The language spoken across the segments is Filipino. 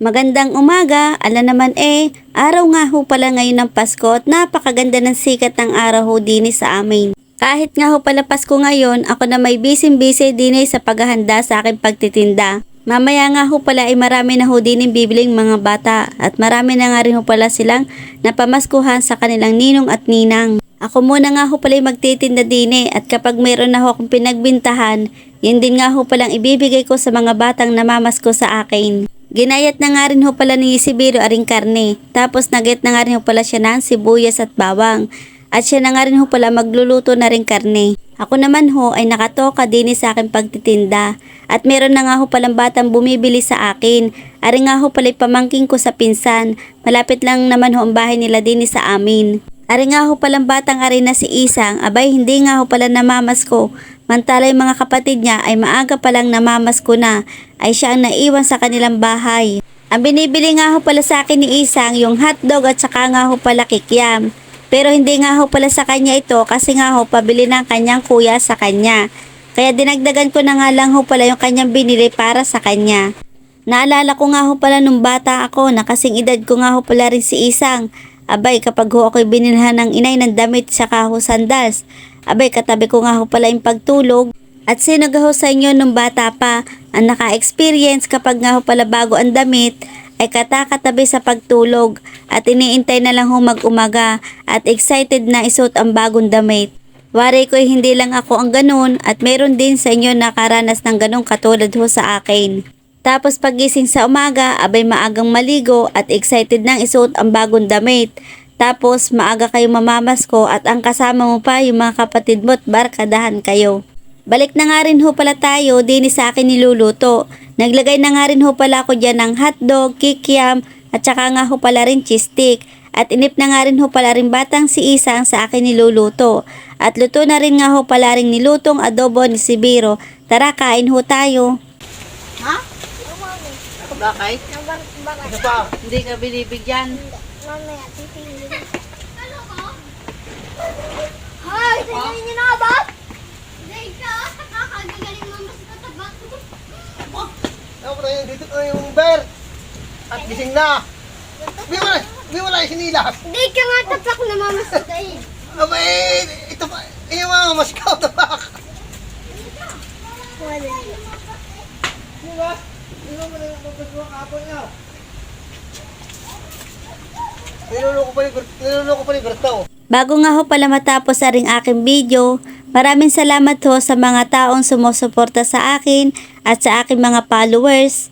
Magandang umaga, ala naman eh, araw nga ho pala ngayon ng Pasko at napakaganda ng sikat ng araw ho din sa amin. Kahit nga ho pala Pasko ngayon, ako na may busy-busy din eh sa paghahanda sa aking pagtitinda. Mamaya nga ho pala ay marami na ho din yung bibiling mga bata at marami na nga rin ho pala silang napamaskuhan sa kanilang ninong at ninang. Ako muna nga ho pala magtitinda din eh at kapag mayroon na ho akong pinagbintahan, yun din nga ho palang ibibigay ko sa mga batang namamasko sa akin. Ginayat na nga rin ho pala ni Sibiro aring karne. Tapos nagayat na nga rin ho pala siya ng sibuyas at bawang. At siya na nga rin ho pala magluluto na rin karne. Ako naman ho ay nakatoka din sa aking pagtitinda. At meron na nga ho palang batang bumibili sa akin. Ari nga ho pala pamangking ko sa pinsan. Malapit lang naman ho ang bahay nila din sa amin. Ari nga ho palang batang ari na si Isang, abay hindi nga ho pala namamas ko. Mantala mga kapatid niya ay maaga palang namamas ko na, ay siya ang naiwan sa kanilang bahay. Ang binibili nga ho pala sa akin ni Isang yung hotdog at saka nga ho pala kikiam. Pero hindi nga ho pala sa kanya ito kasi nga ho pabili ng kanyang kuya sa kanya. Kaya dinagdagan ko na nga lang ho pala yung kanyang binili para sa kanya. Naalala ko nga ho pala nung bata ako na kasing edad ko nga ho pala rin si Isang. Abay, kapag ho ako'y binilhan ng inay ng damit sa ho sandas, abay, katabi ko nga ho pala yung pagtulog. At sino ho sa inyo nung bata pa ang naka-experience kapag nga ho pala bago ang damit, ay katakatabi sa pagtulog at iniintay na lang ho mag-umaga at excited na isuot ang bagong damit. Wari ko hindi lang ako ang ganun at meron din sa inyo nakaranas ng ganun katulad ho sa akin. Tapos pagising sa umaga, abay maagang maligo at excited nang isuot ang bagong damit. Tapos maaga kayo mamamasko at ang kasama mo pa yung mga kapatid mo at barkadahan kayo. Balik na nga rin ho pala tayo, din sa akin niluluto. Naglagay na nga rin ho pala ako dyan ng hotdog, kikiam, at saka nga ho pala rin cheese stick. At inip na nga rin ho pala rin batang si Isang sa akin niluluto. At luto na rin nga ho pala rin nilutong adobo ni Sibiro. Tara, kain ho tayo. Ha? Bakit? Ano pa? Hindi ka binibigyan. Mamaya, titingin. Hoy, tingnan niyo na ba? Ka, kakagagaling mo mas matabat. Ako na yun, dito na yung bear. At gising na. Wala, may wala yung sinilas. Dave ka nga tapak na mamasutay. Abay, ito pa, yung mga maskaw tapak. Wala. Di ba? Di ba man ang pagkagawa kapon niya? Niloloko pa ni niloloko pa ni Bertaw. Bago nga ho pala matapos sa ring aking video, maraming salamat ho sa mga taong sumusuporta sa akin at sa aking mga followers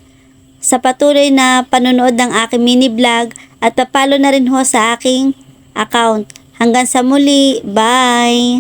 sa patuloy na panonood ng aking mini vlog at papalo na rin ho sa aking account. Hanggang sa muli, bye!